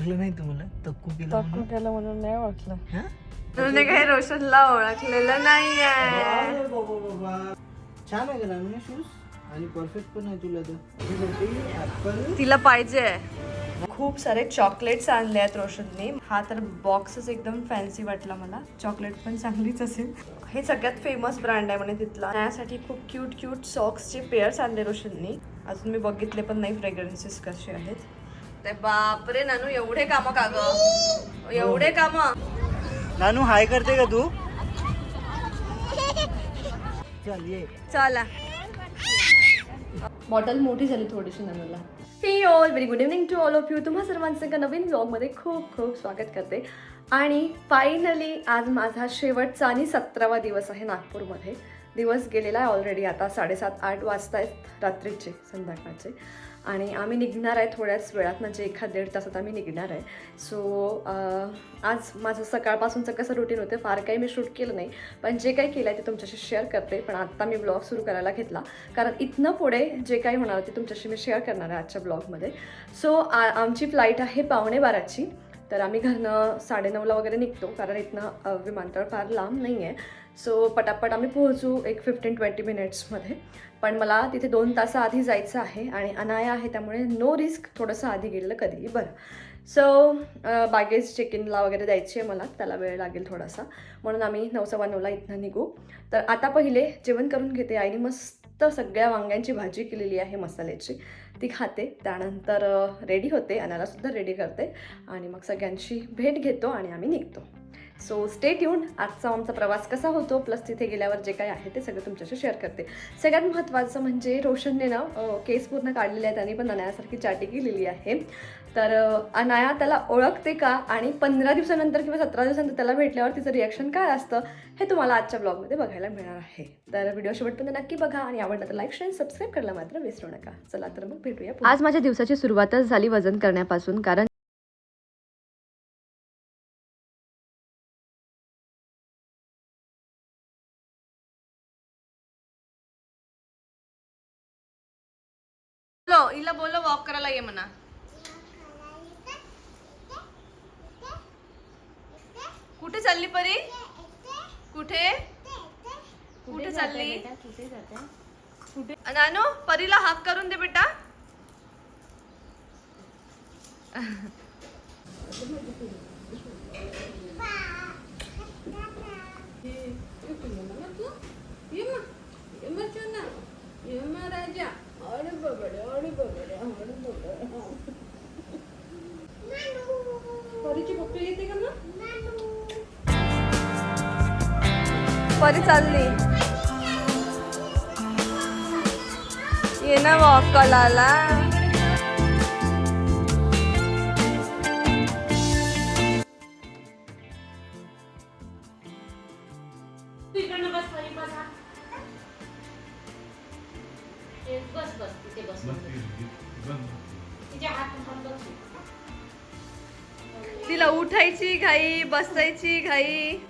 ओळखलं नाही तुम्हाला तक्कू केलं म्हणून? केलं म्हणून नाही ओळखलं. हा? तुझे काही रोशनला ओळखलेलं नाहीये. अरे बाबा बाबा. छान आहे का ना शूज आणि परफेक्ट पण आहे तुला तर. ऍपल तिला पाहिजे. खूप सारे चॉकलेट्स आणले आहेत रोशनने. हा तर बॉक्सच एकदम फॅन्सी वाटला मला. चॉकलेट पण चांगलीच असेल. हे सगळ्यात फेमस ब्रँड आहे म्हणे तिथला. त्यासाठी खूप क्यूट क्यूट सॉक्सचे पेअर्स आणले रोशननी. अजून मी बघितले पण नाही फ्रेग्रन्सेस कसे आहेत. ते बापरे नानू एवढे कामं का ग? एवढे कामं? नानू हाय करते का तू? चल ये. चला. बॉटल मोठी झाली थोडीशी नानूला. Hey all very good evening to all of you तुम्हा सर्वांचं एका नवीन ब्लॉगमध्ये खूप खूप स्वागत करते. आणि फायनली आज माझा शेवटचा आणि सतरावा दिवस आहे नागपूरमध्ये. दिवस गेलेला आहे ऑलरेडी आता साडेसात आठ वाजता आहेत रात्रीचे संध्याकाळचे. आणि आम्ही निघणार आहे थोड्याच वेळात म्हणजे एखाद दीड तासात आम्ही निघणार आहे. सो आज माझं सकाळपासूनचं कसं रुटीन होतं फार काही मी शूट केलं नाही. पण जे काही केलं आहे ते तुमच्याशी शेअर करते. पण आत्ता मी ब्लॉग सुरू करायला घेतला. कारण इथनं पुढे जे काही होणार ते तुमच्याशी मी शेअर करणार आहे आजच्या ब्लॉगमध्ये सो आमची फ्लाईट आहे पावणे बाराची. तर आम्ही घरनं साडेनऊला वगैरे निघतो. कारण इथनं विमानतळ फार लांब नाही आहे सो पटापट आम्ही पोहोचू एक फिफ्टीन ट्वेंटी मिनिट्समध्ये पण मला तिथे दोन तासाआधी जायचं आहे आणि अनाया आहे त्यामुळे नो रिस्क थोडंसं आधी गेलेलं कधीही बरं. सो बागेज चेक इनला वगैरे द्यायची आहे मला त्याला वेळ लागेल थोडासा. म्हणून आम्ही नऊ सव्वा नऊला इथनं निघू. तर आता पहिले जेवण करून घेते आईने मस्त सगळ्या वांग्यांची भाजी केलेली आहे मसाल्याची. ती खाते त्यानंतर रेडी होते अनालासुद्धा रेडी करते. आणि मग सगळ्यांची भेट घेतो आणि आम्ही निघतो. सो स्टे ट्यून आजचा आमचा प्रवास कसा होतो? प्लस तिथे गेल्यावर जे काही आहे ते सगळं तुमच्याशी शेअर करते. सगळ्यात महत्त्वाचं म्हणजे रोशनने ना केस पूर्ण काढलेले आहेत. त्यांनी पण अनायासारखी चाटी केलेली आहे. तर अनाया त्याला ओळखते का? आणि पंधरा दिवसानंतर किंवा सतरा दिवसानंतर त्याला भेटल्यावर तिचं रिॲक्शन काय असतं? हे तुम्हाला आजच्या ब्लॉगमध्ये बघायला मिळणार आहे. तर व्हिडिओ शेवटपर्यंत नक्की बघा आणि आवडलं तर लाईक शेअर सबस्क्राईब करायला मात्र विसरू नका. चला तर मग भेटूया आज माझ्या दिवसाची सुरुवातच झाली वजन करण्यापासून कारण करायला ये म्हणा कुठे चालली परी कुठे कुठे चालली नानू परीला हाक करून दे बेटा परी चालली. ये ना वॉक करायला बस बस तिथे बस तिच्या हात पण बस. तिला उठायची घाई बसायची घाई.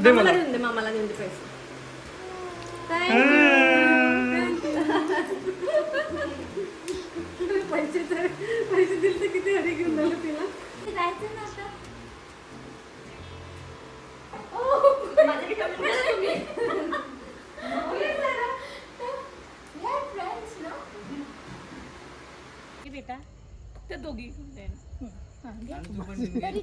दे मला. देऊन दे मामाला देऊन पैसे. तर पैसे दिले तर किती हरी घेऊन झालं तिला. जायचं ना आता. बेटा त्या दोघी माझी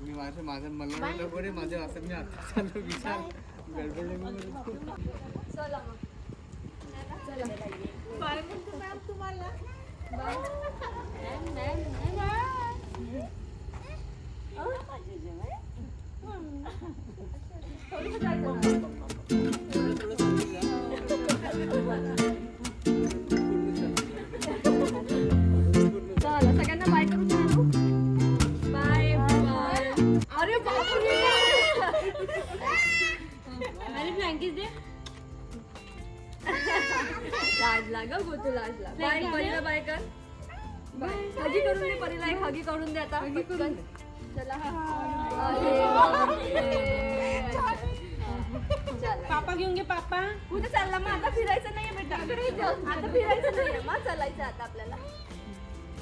मी माझं माझं मला वाटलं बरे माझं असं मी आता विचार गडबडले मी बोललो. दे लाजला ग लाजला बाय परीला बाय कर. हगी करून दे परीला एक हगी करून दे आता पटकन. चला. पापा घेऊन घे पापा. कुठे चालला? मग आता फिरायचं नाहीये बेटा. आता फिरायचं. नाहीये. मग चालायचं आता आपल्याला.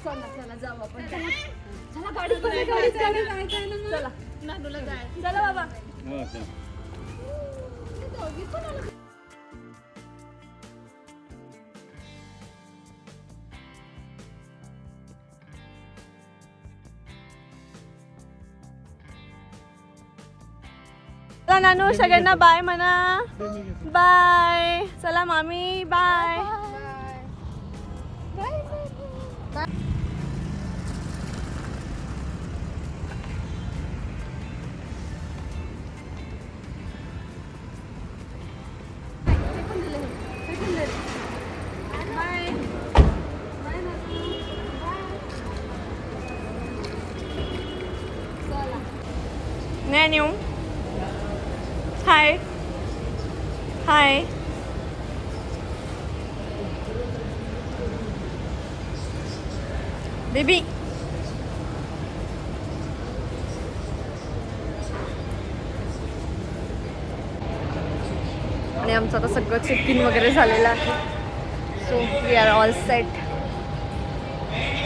चला चला जाऊ आपण. चला. चला. गाडीत बसा, गाडीत गाडीत चला नांदूला जाय चला बाबा हो, चल. चला नानू सगळ्यांना बाय म्हणा बाय चला मामी bye Nanu. Hi hi baby आणि आमचं आता सगळं चेक इन वगैरे झालेलं आहे. So we are all set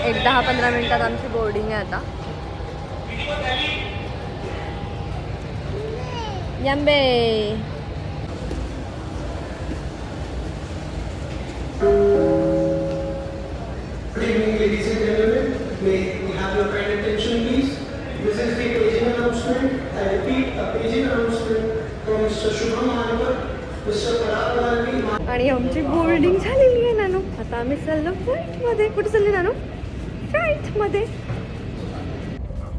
एक दहा पंधरा मिनिटात आमची बोर्डिंग आहे आता. Yambe. Good evening, ladies and gentlemen. May we have your kind attention, please? This is the paging announcement. I repeat, a paging announcement from Mr. Shubham Anwar, Mr. Parag Gandhi, आणि आमची boarding झालेली आहे नानू आता आम्ही चाललो फ्लाईटमध्ये कुठे चालली नानू फ्लाईटमध्ये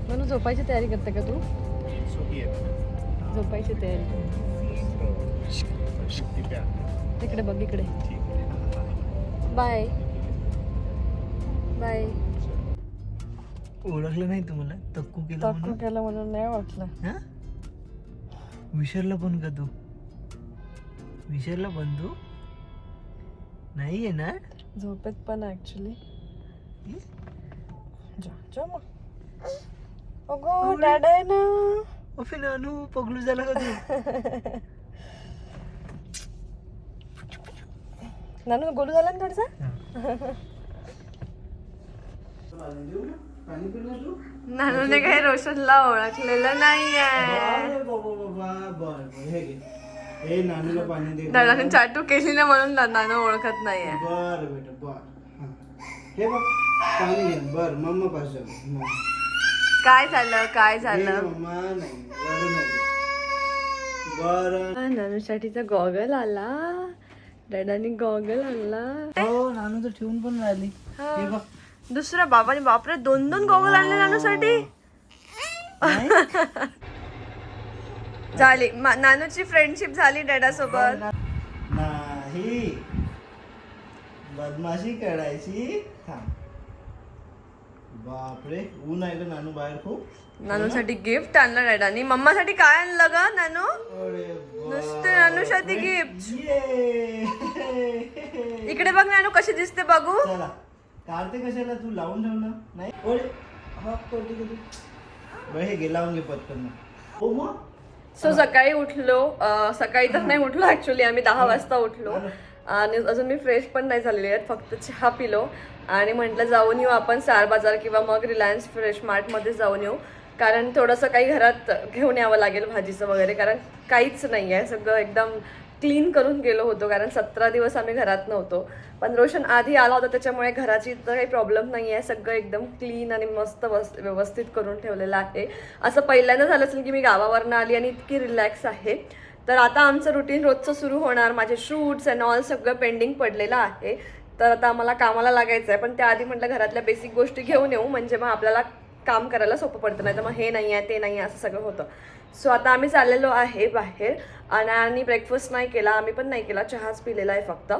म्हणून झोपायची तयारी करते का तू झोपायची तयारी. इकडे बघ इकडे. बाय. बाय. ओळखलं नाही तुम्हाला? तक्कू केलं तक्कू केलं म्हणून नाही वाटलं हा? विसरला पण का तू? विसरला पण तू? नाही आहे ना? झोपेत पण ऍक्च्युली जा जा मग. अगो डॅड आहे ना. ओफे नानू पगलू झाला का तू नानू गोलू झाला ना थोडसा पाणी देऊ ना? पाणी पिलं तू नानूने काही रोशनला ओळखलेलं नाहीये अरे बाबा बाबा बर बर हे हे नानूला पाणी दे दादाने चाटू केली ना म्हणून ना- नानू ओळखत नाहीये बर बेटा बर हा. बघ पाणी घे बर मम्मा पास जाऊ. काय झालं काय झालं? नानूसाठीचा गॉगल आला. डॅडानी गॉगल आणला. हो नानू तर ठेवून पण राहिली. हे. बघ. दुसरा बाबाने बापरे दोन दोन गॉगल आणले नानूसाठी. झाली. मा- नानूची फ्रेंडशिप झाली डॅडा सोबत नाही. बदमाशी करायची. थांब. बापरे ऊन आहे का नानू बाहेर खूप. नानूसाठी गिफ्ट आणलं डॅडानी मम्मासाठी काय आणलं ग नानू? नुसते नानूसाठी गिफ्ट इकडे बघ नानू कशी दिसते बघू. काढते कशाला तू लावून ठेव ना नाही? ओळे हा करते हे घे लावून घे पटकन. हो मग? सो सकाळी उठलो. सकाळी तर नाही उठलो ऍक्च्युली आम्ही दहा वाजता उठलो. आणि अजून मी फ्रेश पण नाही झालेली आहेत फक्त चहा पिलो. आणि म्हटलं जाऊन येऊ आपण सार बाजार किंवा मग रिलायन्स फ्रेश मार्टमध्ये जाऊन येऊ. कारण थोडंसं काही घरात घेऊन यावं लागेल भाजीचं वगैरे कारण काहीच नाही आहे. सगळं एकदम क्लीन करून गेलो होतो कारण सतरा दिवस आम्ही घरात नव्हतो. पण रोशन आधी आला होता त्याच्यामुळे घराची तर काही प्रॉब्लेम नाही आहे सगळं एकदम क्लीन आणि मस्त व्यवस्थित करून ठेवलेलं आहे. असं पहिल्यांदा झालं असेल की मी गावावरनं आली आणि इतकी रिलॅक्स आहे. तर आता आमचं रुटीन रोजचं सुरू होणार. माझे शूट्स अँड ऑल सगळं पेंडिंग पडलेलं आहे. तर आता आम्हाला कामाला लागायचं आहे पण त्याआधी म्हटलं घरातल्या बेसिक गोष्टी घेऊन येऊ. म्हणजे मग आपल्याला काम करायला सोपं पडतं. नाही तर मग हे नाही आहे ते नाही आहे असं सगळं होतं. सो आता आम्ही चाललेलो आहे बाहेर. आणि आणि ब्रेकफास्ट नाही केला. आम्ही पण नाही केला. चहाच पिलेला आहे फक्त.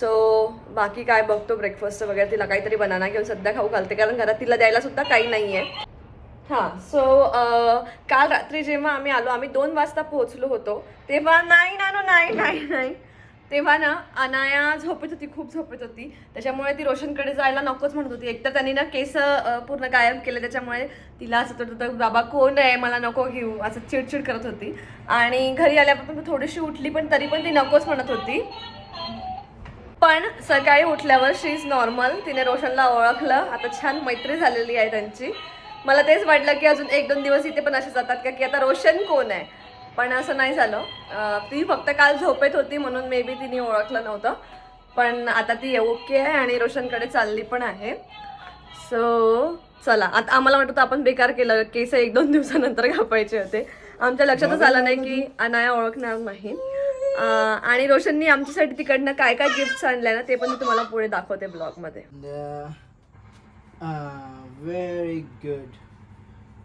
सो बाकी काय बघतो ब्रेकफास्ट वगैरे. तिला काहीतरी बनाना घेऊन सध्या खाऊ घालते. कारण घरात तिला द्यायला सुद्धा काही नाही आहे हां सो uh, काल रात्री जेव्हा आम्ही आलो आम्ही दोन वाजता पोहोचलो होतो तेव्हा नाही ना नाही नाही नाही तेव्हा ना अनाया झोपत होती खूप झोपत होती. त्याच्यामुळे ती रोशनकडे जायला नकोच म्हणत होती. एकतर त्यांनी ना केस uh, पूर्ण गायब केले त्याच्यामुळे तिला असं वाटत होतं बाबा कोण आहे? मला नको घेऊ. असं चिडचिड करत होती. आणि घरी आल्यापासून थोडीशी उठली पण तरी पण ती नकोच म्हणत होती. पण सकाळी उठल्यावर शी इज नॉर्मल तिने रोशनला ओळखलं. आता छान मैत्री झालेली आहे त्यांची. मला तेच वाटलं की अजून एक दोन दिवस इथे पण असे जातात का की आता रोशन कोण आहे? पण असं नाही झालं. ती फक्त काल झोपेत होती म्हणून मे बी तिने ओळखलं नव्हतं. पण आता ती ओके आहे आणि रोशनकडे चालली पण आहे. सो चला. आता आम्हाला वाटतं आपण बेकार केलं केस एक दोन दिवसानंतर कापायचे होते. आमच्या लक्षातच आलं नाही की अनाया ओळखणार नाही. आणि रोशननी आमच्यासाठी तिकडनं काय काय गिफ्ट्स आणले ना ते पण मी तुम्हाला पुढे दाखवते ब्लॉगमध्ये व्हेरी गुड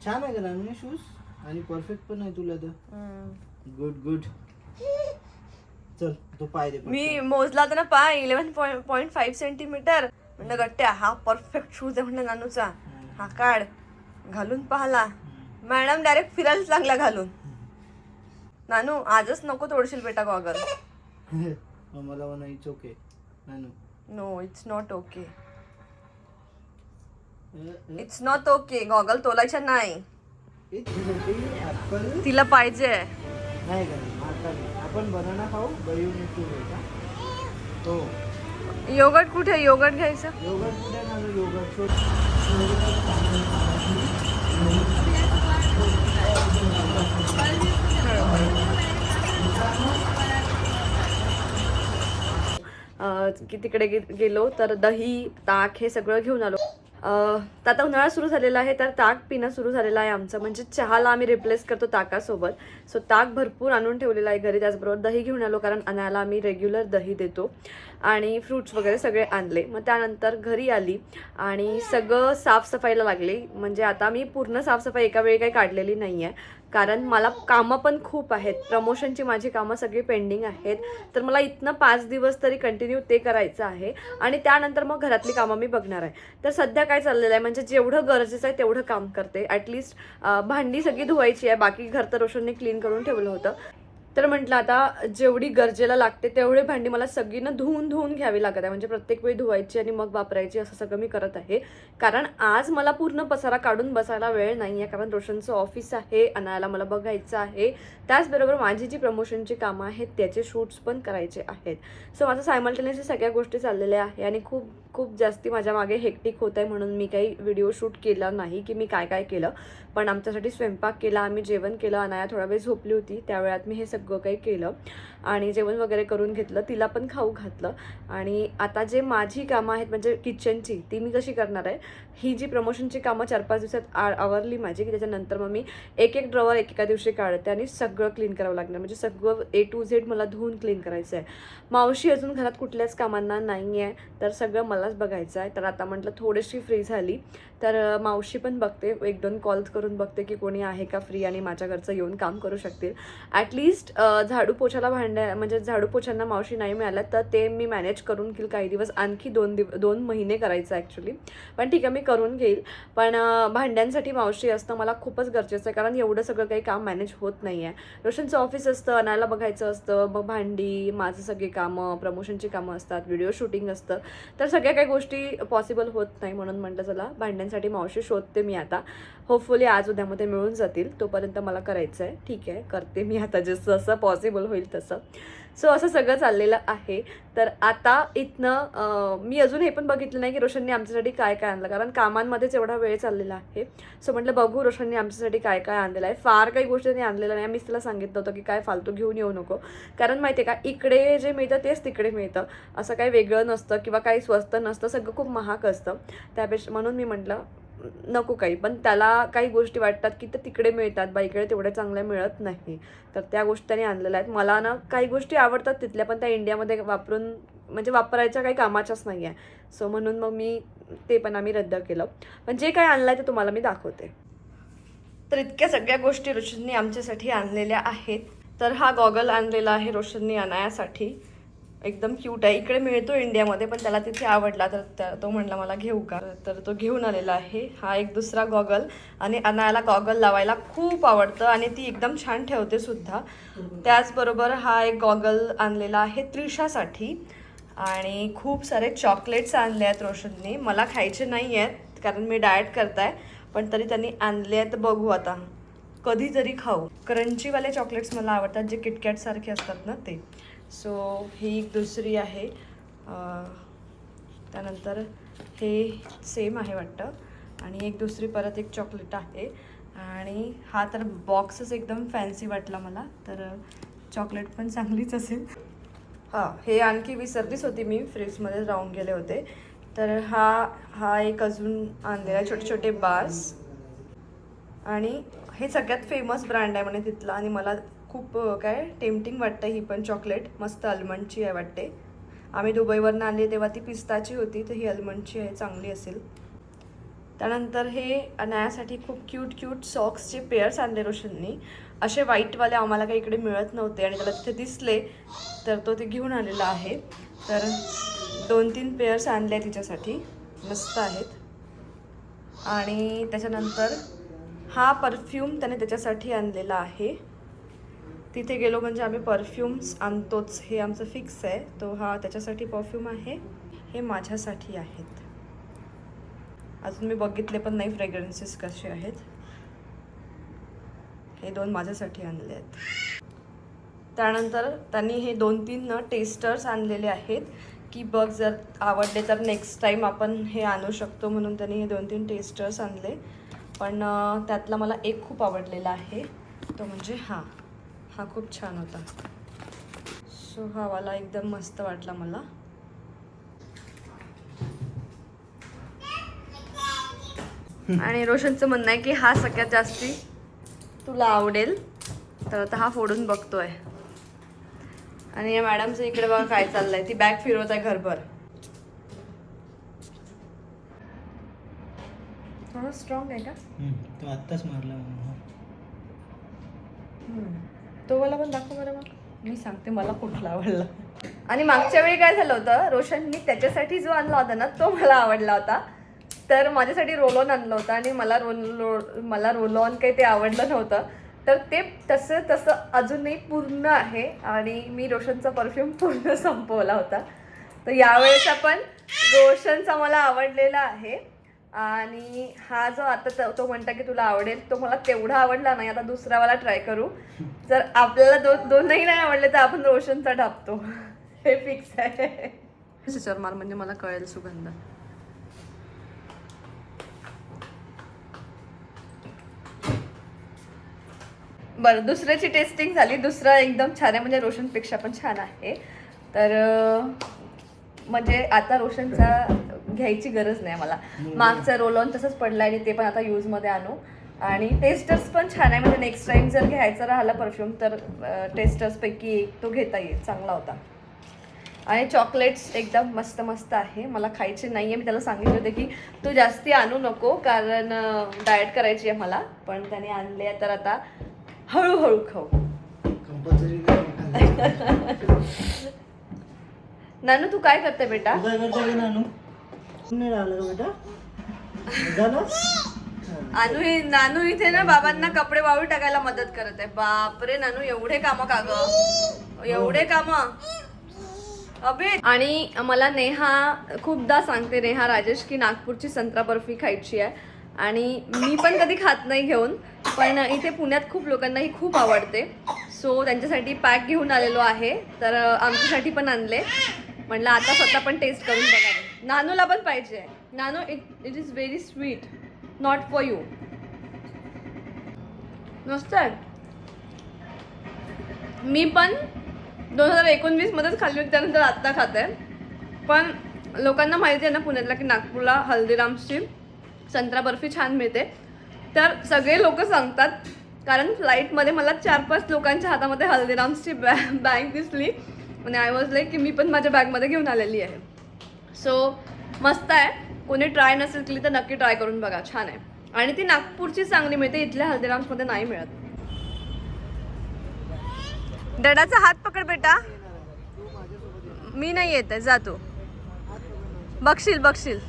छान आहे का नानू शूज आणि परफेक्ट पण आहे तुला तर. गुड गुड चल तू पाय दे मी मोजला होता ना पाय इलेव्हन पॉईंट फाईव्ह सेंटीमीटर म्हणलं गट्ट्या हा परफेक्ट शूज आहे म्हणलं नानूचा. हा काढ. घालून पाहला. मॅडम डायरेक्ट फिरायलाच लागला घालून. नानू आजच नको तोडशील बेटा गॉगल. मला म्हणा it's okay Nanu. No it's not okay it's not okay goggle तोलायच्या नाही. तिला पाहिजे. नाही. आपण बनाना खाऊ का? हो. योगट कुठे? योगट घ्यायचं? योगर्ट कुठे? ना योगर्ट अं, की तिकडे गेलो तर दही ताक हे सगळं घेऊन आलो. तर आता उन्हाळा सुरू झालेला आहे तर ताक पिणं सुरू झालेलं आहे आमचं. म्हणजे चहाला आम्ही रिप्लेस करतो ताकासोबत. सो ताक भरपूर आणून ठेवलेलं आहे घरी. त्याचबरोबर दही घेऊन आलो कारण आणायला आम्ही रेग्युलर दही देतो. आणि फ्रूट्स वगैरे सगळे आणले. मग त्यानंतर घरी आली आणि सगळं साफसफाईला लागले. म्हणजे आता मी पूर्ण साफसफाई एका वेळी काही काढलेली नाही आहे कारण मला कामं पण खूप आहेत. प्रमोशनची माझी कामं सगळी पेंडिंग आहेत. तर मला इथनं पाच दिवस तरी कंटिन्यू ते करायचं आहे. आणि त्यानंतर मग घरातली कामं मी बघणार आहे. तर सध्या काय चाललेलं आहे? म्हणजे जेवढं गरजेचं आहे तेवढं काम करते. ॲटलिस्ट भांडी सगळी धुवायची आहे. बाकी घर तर रोशनने क्लीन करून ठेवलं होतं. तर म्हटलं आता जेवढी गरजेला लागते तेवढे भांडी मला सगळीनं धुवून धुवून घ्यावी लागत आहे. म्हणजे प्रत्येक वेळी धुवायची आणि मग वापरायची असं सगळं मी करत आहे. कारण आज मला पूर्ण पसारा काढून बसायला वेळ नाही आहे कारण रोशनचं ऑफिस आहे अनायाला मला बघायचं आहे. त्याचबरोबर माझी जी प्रमोशनची कामं आहेत त्याचे शूट्स पण करायचे आहेत. सो माझं सायमल्टेनियसली सगळ्या गोष्टी चाललेल्या आहे आणि खूप खूप जास्ती माझ्या मागे हेक्टिक होत आहे म्हणून मी काही व्हिडिओ शूट केला नाही की मी काय काय केलं. पण आमच्यासाठी स्वयंपाक केला आम्ही जेवण केलं अनाया थोडा वेळ झोपली होती त्यावेळात मी हे सगळं काही केलं. आणि जेवण वगैरे करून घेतलं तिला पण खाऊ घातलं. आणि आता जे माझी कामं आहेत म्हणजे किचनची ती मी कशी करणार आहे? ही जी प्रमोशनची कामं चार पाच दिवसात आ आवरली माझी की त्याच्यानंतर मग मी एक एक ड्रॉवर एकेका दिवशी काढते आणि सगळं क्लीन करावं लागणार. म्हणजे सगळं ए टू झेड मला धुवून क्लीन करायचं आहे मावशी अजून घरात कुठल्याच कामांना नाही आहे तर सगळं मला मलाच बघायचं आहे. तर आता म्हटलं थोडीशी फ्री झाली. तर मावशी पण बघते. एक दोन कॉल्स करून बघते की कोणी आहे का फ्री आणि माझ्या घरचं येऊन काम करू शकतील. ॲटलिस्ट झाडू पोछाला भांड्या म्हणजे झाडू पोछांना मावशी नाही मिळाल्या तर ते मी मॅनेज करून घेईल काही दिवस. आणखी दोन दिव दोन महिने करायचं ॲक्च्युली पण ठीक आहे मी करून घेईल. पण भांड्यांसाठी मावशी असतं मला खूपच गरजेचं आहे. कारण एवढं सगळं काही काम मॅनेज होत नाही आहे. रोशनचं ऑफिस असतं अनायला बघायचं असतं. मग भांडी माझं सगळी कामं प्रमोशनची कामं असतात व्हिडिओ शूटिंग असतं. तर सगळ्या काही गोष्टी पॉसिबल होत नाही म्हणून म्हटलं चला. भांड्यांसाठी मावशी शोधते मी आता. होपफुली आज उद्यामध्ये मिळून जातील. तोपर्यंत मला करायचं आहे ठीक आहे. करते मी आता जसं जसं पॉसिबल होईल तसं. सो असं सगळं चाललेलं आहे. तर आता इथनं मी अजून हे पण बघितलं नाही की रोशनने आमच्यासाठी काय काय आणलं. कारण कामांमध्येच एवढा वेळ चाललेला आहे. सो म्हटलं बघू रोशनने आमच्यासाठी काय काय आणलेलं आहे. फार काही गोष्टी त्यांनी आणलेलं नाही. मीच तिला सांगितलं होतं की काय फालतू घेऊन येऊ नको. कारण माहिती आहे का इकडे जे मिळतं तेच तिकडे मिळतं. असं काही वेगळं नसतं किंवा काही स्वस्त नसतं. सगळं खूप महाग असतं. त्यापेक्षा म्हणून मी म्हटलं नको काही. पण त्याला काही गोष्टी वाटतात की तर तिकडे मिळतात बा इकडे तेवढ्या चांगल्या मिळत नाही. तर त्या गोष्टी त्यांनी आणलेल्या आहेत. मला ना काही गोष्टी आवडतात तिथल्या पण त्या इंडियामध्ये वापरून म्हणजे वापरायच्या काही कामाच्याच नाही आहे. सो म्हणून मग मी ते पण आम्ही रद्द केलं. पण जे काय आणलं आहे ते तुम्हाला मी दाखवते. तर इतक्या सगळ्या गोष्टी रोशननी आमच्यासाठी आणलेल्या आहेत. तर हा गॉगल आणलेला आहे रोशननी आणायासाठी एकदम क्यूट आहे. इकडे मिळतो इंडियामध्ये पण त्याला तिथे आवडला तर त्या- तो म्हणला मला घेऊ का? तर तो घेऊन आलेला आहे. हा एक दुसरा गॉगल आणि अनायाला गॉगल लावायला खूप आवडतं आणि ती एकदम छान ठेवते सुद्धा. त्याचबरोबर हा एक गॉगल आणलेला आहे त्रिशासाठी. आणि खूप सारे चॉकलेट्स आणले आहेत रोशननी. मला खायचे नाही आहेत कारण मी डाएट करताय पण तरी त्यांनी आणले आहेत. बघू आता. कधीतरी खाऊ. क्रंचीवाले चॉकलेट्स मला आवडतात जे किटकॅटसारखे असतात ना ते. सो ही एक दुसरी आहे. त्यानंतर हे सेम आहे वाटतं. आणि एक दुसरी परत एक चॉकलेट आहे. आणि हा तर बॉक्सच एकदम फॅन्सी वाटला मला. तर चॉकलेट पण चांगलीच असेल. हां हे आणखी विसरलीच होती मी. फ्रीजमध्ये राहून गेले होते. तर हा हा एक अजून आणलेला आहे छोटे छोटे बार्स आणि हे सगळ्यात फेमस ब्रँड आहे म्हणे तिथला. आणि मला खूप काय टेम्पटिंग वाटतं ही पण चॉकलेट मस्त अल्मंडची आहे वाटते. आम्ही दुबईवरनं आणली तेव्हा ती पिस्ताची होती तर ही अल्मंडची आहे चांगली असेल. त्यानंतर हे अनायासाठी खूप क्यूट क्यूट सॉक्सचे पेअर्स आणले रोशननी. असे व्हाईटवाले आम्हाला काही इकडे मिळत नव्हते आणि त्याला तिथे दिसले तर तो ते घेऊन आलेला आहे. तर दोन तीन पेअर्स आणले तिच्यासाठी. मस्त आहेत. आणि त्याच्यानंतर हा परफ्यूम त्याने त्याच्यासाठी आणलेला आहे. तिथे गेलो म्हणजे आम्ही परफ्यूम्स आणतोच हे आमचं फिक्स आहे. तो हा त्याच्यासाठी परफ्यूम आहे. हे माझ्यासाठी आहेत. अजून मी बघितले पण नाही फ्रेग्रन्सेस कसे आहेत. हे दोन माझ्यासाठी आणले आहेत. त्यानंतर त्यांनी हे दोन तीन न टेस्टर्स आणलेले आहेत. की बघ जर आवडले तर नेक्स्ट टाईम आपण हे आणू शकतो म्हणून त्यांनी हे दोन तीन टेस्टर्स आणले. पण त्यातला मला एक खूप आवडलेला आहे. तो म्हणजे हा. हा खूप छान होता. सो हा वाला एकदम मस्त वाटला मला. आणि रोशनचं म्हणणं आहे की हा सगळ्यात जास्ती तुला आवडेल तर आता हा फोडून बघतोय. आणि या मॅडमचं इकडे बघा काय चाललंय. ती बॅग फिरवत आहे घरभर. थोडं स्ट्रॉंग आहे का? तो आत्ताच मारला तो मला पण दाखव बरं मग. मी सांगते मला कुठला आवडला. आणि मागच्या वेळी काय झालं होतं रोशननी त्याच्यासाठी जो आणला होता ना तो मला आवडला होता. तर माझ्यासाठी रोल ऑन आणलं होतं आणि मला रोल रो मला रोल ऑन काही ते आवडलं नव्हतं. तर ते तसं तसं अजूनही पूर्ण आहे आणि मी रोशनचा परफ्यूम पूर्ण संपवला होता. तर यावेळेस आपण रोशनचा मला आवडलेला आहे. आणि हा जो आता त- तो म्हणता की तुला आवडेल तो मला तेवढा आवडला नाही. आता दुसरावाला ट्राय करू. जर आपल्याला दोन दोनही नाही आवडले तर आपण रोशनचा टाकतो हे फिक्स आहे. त्याच्यावर मार म्हणजे मला कळेल सुगंध. बरं दुसऱ्याची टेस्टिंग झाली. दुसरा एकदम छान आहे. म्हणजे रोशनपेक्षा पण छान आहे. तर म्हणजे आता रोशनचा घ्यायची गरज नाही मला मागचा रोल ऑन तसंच पडला आणि ते पण आता यूजमध्ये आणू. आणि टेस्टर्स पण छान आहे. म्हणजे नेक्स्ट टाइम जर घ्यायचा राहिला परफ्यूम तर टेस्टर्सपैकी एक तो घेता येईल. चांगला होता. आणि चॉकलेट्स एकदम मस्त मस्त आहे. मला खायचे नाही आहे मी त्याला सांगितले होते की तू जास्ती आणू नको कारण डाएट करायची आहे मला. पण त्याने आणले तर आता हळूहळू खाऊ. नानू तू काय करते बेटा? नानू? अनु नानू इथे ना बाबांना कपडे वाळू टाकायला मदत करत आहे. बापरे नानू एवढे काम का ग? एवढे काम? अबे आणि मला नेहा खूपदा सांगते नेहा राजेश की नागपूरची संत्रा बर्फी खायची आहे. आणि मी पण कधी खात नाही घेऊन पण इथे पुण्यात खूप लोकांना ही खूप आवडते. सो त्यांच्यासाठी पॅक घेऊन आलेलो आहे. तर आमच्यासाठी पण आणले. म्हणलं आता स्वतः पण टेस्ट करून बघा नानूला पण पाहिजे. Nanu it it is very sweet not for you मस्त आहे मी पण दोन हजार एकोणवीसमध्येच खाल्ली होती त्यानंतर आत्ता खाते. पण लोकांना माहिती आहे ना पुण्यातला की नागपूरला हल्दीराम्सची संत्रा बर्फी छान मिळते. तर सगळे लोक सांगतात कारण फ्लाईटमध्ये मला चार पाच लोकांच्या हातामध्ये हल्दीराम्सची बॅ बॅग दिसली. आणि आय वॉज लाईक की मी पण माझ्या बॅगमध्ये घेऊन आलेली आहे. सो मस्त आहे. कोणी ट्राय नसेल केली तर नक्की ट्राय करून बघा. छान आहे. आणि ती नागपूरची चांगली मिळते. इथल्या हल्दीराम्समध्ये नाही मिळत. दडाचा हात पकड बेटा. मी नाही येत आहे. जातो बघशील बघशील.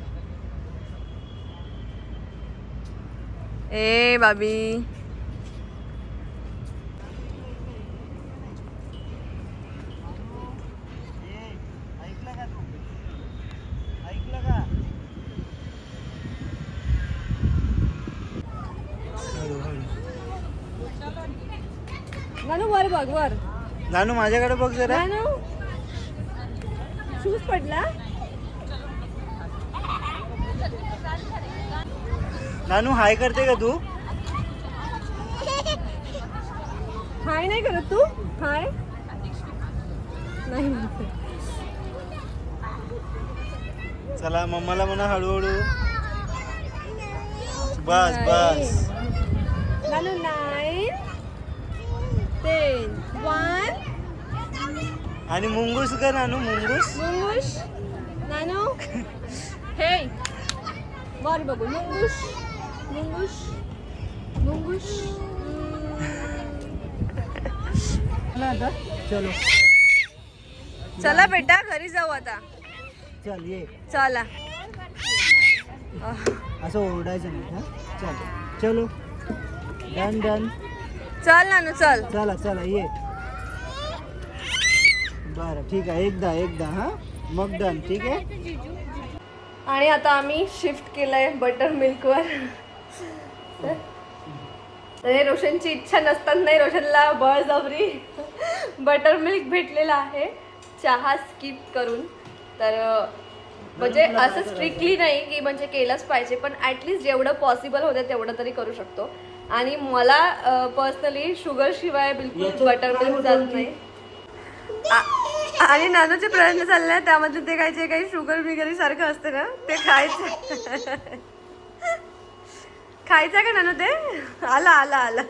ए बाबी ऐकलं का तू ऐकलं का नानू वर बघ वर. नानू माझ्याकडे बघ जरा. नानू शूज पडला? नानू हाय करते का तू? हाय नाही करत तू? हाय? नाही. चला मम्माला म्हणा हळूहळू. बस बस. नानू नाईन. टेन वन आणि मुंगूस कर नानू मुंगूस. मुंगुश नानू. हे वर बघू. मुंगुश मुंगुश मुंगुश चलो चला. बेटा घरी जाऊ आता. चल ये. चला. असं ओरडायचं नाही हा? चल. चलो. डन डन चल नानू चल. चला चला ये. बरं ठीक आहे. एकदा एकदा हा? मग डन ठीक आहे? आणि आता आम्ही शिफ्ट केलंय बटर मिल्कवर तर हे रोशनची इच्छा नसतानाही रोशनला बळजबरी बटर मिल्क भेटलेला आहे. चहा स्किप करून. तर म्हणजे असं स्ट्रिक्टली नाही की म्हणजे केलंच पाहिजे पण ॲटलिस्ट जेवढं पॉसिबल होतं तेवढं तरी करू शकतो. आणि मला पर्सनली शुगर शिवाय बिलकुल बटर मिल्क जात? नाही. आणि नानूचे प्रयत्न चालले आहेत त्यामध्ये ते काय जे काही शुगर बिगरी सारखं असतं ना ते खायचं. खायचं का नानू ते? आला आला आला.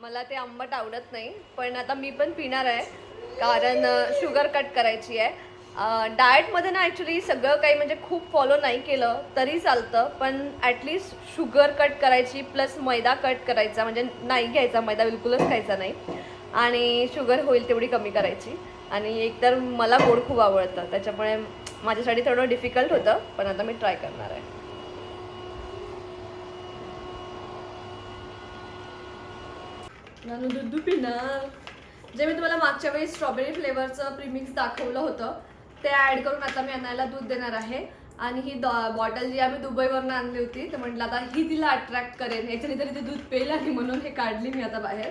मला ते आंबट आवडत नाही पण आता मी पण पिणार आहे कारण शुगर कट करायची आहे. डाएटमध्ये ना ॲक्च्युली सगळं काही म्हणजे खूप फॉलो नाही केलं तरी चालतं. पण ॲटलिस्ट शुगर कट करायची प्लस मैदा कट करायचा म्हणजे नाही घ्यायचा मैदा बिलकुलच खायचा नाही. आणि शुगर होईल तेवढी कमी करायची. आणि एकतर मला गोड खूप आवडतं त्याच्यामुळे माझ्यासाठी थोडं डिफिकल्ट होतं पण आता मी ट्राय करणार आहे. नानू दूध पिणार. जे मी तुम्हाला मागच्या वेळी स्ट्रॉबेरी फ्लेवरचं प्रीमिक्स दाखवलं होतं ते ॲड करून आता मी अनायला दूध देणार आहे. आणि ही बॉटल जी आम्ही दुबईवरून आणली होती तर म्हटलं आता ही तिला अट्रॅक्ट करेन. याच्याने तरी ते दूध पेल आणि म्हणून हे काढली मी आता बाहेर.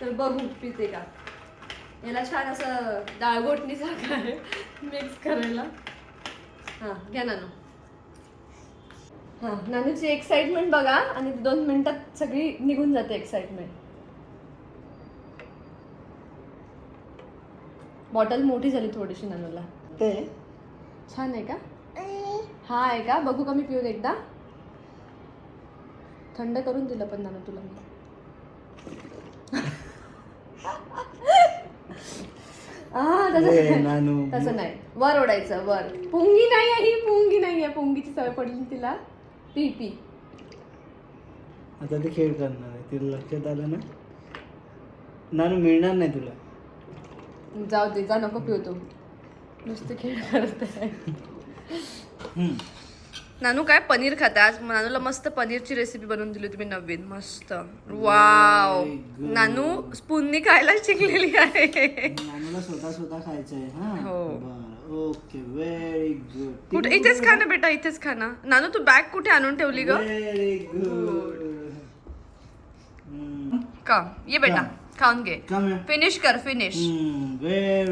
तर बघू पिते का? याला छान असं डाळगोटणीसारखं आहे. मिक्स करायला. हां घ्या नानू. हां नानूची एक्साइटमेंट बघा. आणि दोन मिनिटात सगळी निघून जाते एक्साइटमेंट बॉटल मोठी झाली थोडीशी नानूला. ते छान आहे का? हा आहे का? बघू का मी पिऊन एकदा. थंड करून दिलं पण नानू तुला मी. तसं नाही. वर ओढायचं वर. पुंगी नाही आहे ही पुंगी नाही आहे. पुंगीची सवय पडली तिला. पी पी. आता ते खेळ करणार आहे. तिला लक्षात आलं ना? नानू मिळणार नाही तुला. जाऊ दे जा नको पिऊ तू. नुसते खेळ करत. आहे हम्म. नानू काय पनीर खाता आज? नानूला मस्त पनीरची रेसिपी बनवून दिली तुम्ही नवीन मस्त. वाव. नानू स्पूननी खायला शिकलेली आहे. नानूला स्वतः स्वतः खायचं आहे हा. हो. ओके व्हेरी गुड कुठे? इथेच खा ना बेटा इथेच खा ना. नानू तू बॅग कुठे आणून ठेवली ग? व्हेरी गुड का ये बेटा. खाऊन घे. फिनिश कर फिनिश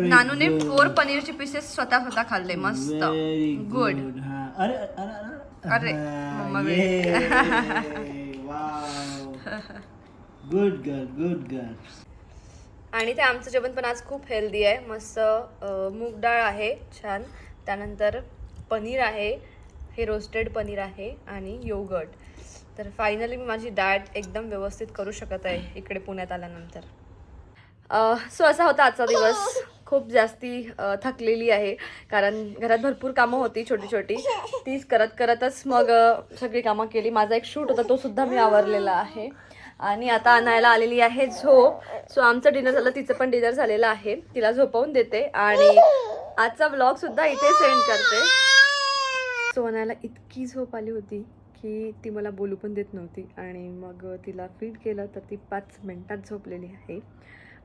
नानूने फोर पनीरचे पीसेस स्वतः स्वतः खाल्ले मस्त. गुड हा. अरे अरे अरे अरे, mamma good girl good girl आणि ते आमचं जेवण पण आज खूप हेल्दी आहे. मस्त मूग डाळ आहे छान. त्यानंतर पनीर आहे हे रोस्टेड पनीर आहे आणि योगर्ट तर फायनली मी माझी डाएट एकदम व्यवस्थित करू शकत आहे इकडे पुण्यात आल्यानंतर. सो असा होता आजचा दिवस. खूप जास्ती थकलेली आहे. कारण घरात भरपूर कामं होती छोटी छोटी. तीच करत करतच मग सगळी कामं केली. माझा एक शूट होता तो सुद्धा मी आवरलेला आहे. आणि आता आणायला आलेली आहे झोप. सो आमचं डिनर झालं तिचं पण डिनर झालेलं आहे. तिला झोपवून देते. आणि आजचा ब्लॉग सुद्धा इथे सेंड करते. सो आणायला इतकी झोप आली होती. की ती मला बोलू पण देत नव्हती. आणि मग तिला फीड केलं तर ती पाच मिनटात झोपलेली आहे.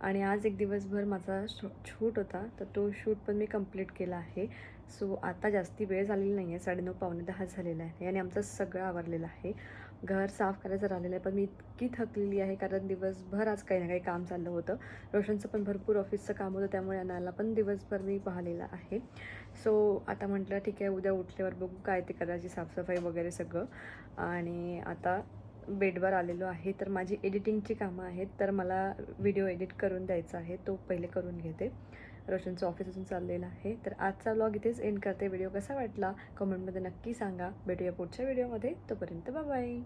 आणि आज एक दिवसभर माझा शूट होता तर तो शूट पण मी कंप्लीट केला आहे. सो आता जास्ती वेळ झालेली नाही आहे साडेनऊ पावणे दहा झालेला आहे. आणि आमचं सगळं आवरलेलं आहे. घर साफ करायचं राहिलेलं आहे. पण मी इतकी थकलेली आहे कारण दिवसभर आज काही ना काही काम चाललं होतं. रोशनचं पण भरपूर ऑफिसचं काम होतं. त्यामुळे अनाला पण दिवसभर मी पाहिलेलं आहे. सो आता म्हटलं ठीक आहे उद्या उठल्यावर बघू काय ते करायची साफसफाई वगैरे सगळं. आणि आता बेडवर आलेलो आहे. तर माझी एडिटिंगची कामं आहेत. तर मला व्हिडिओ एडिट करून द्यायचा आहे. तो पहिले करून घेते. रोशनचं ऑफिस अजून चाललेलं आहे. तर आजचा व्लॉग इथेच एंड करते. व्हिडिओ कसा वाटला? कमेंटमध्ये नक्की सांगा. भेटूया पुढच्या व्हिडिओमध्ये तोपर्यंत बाय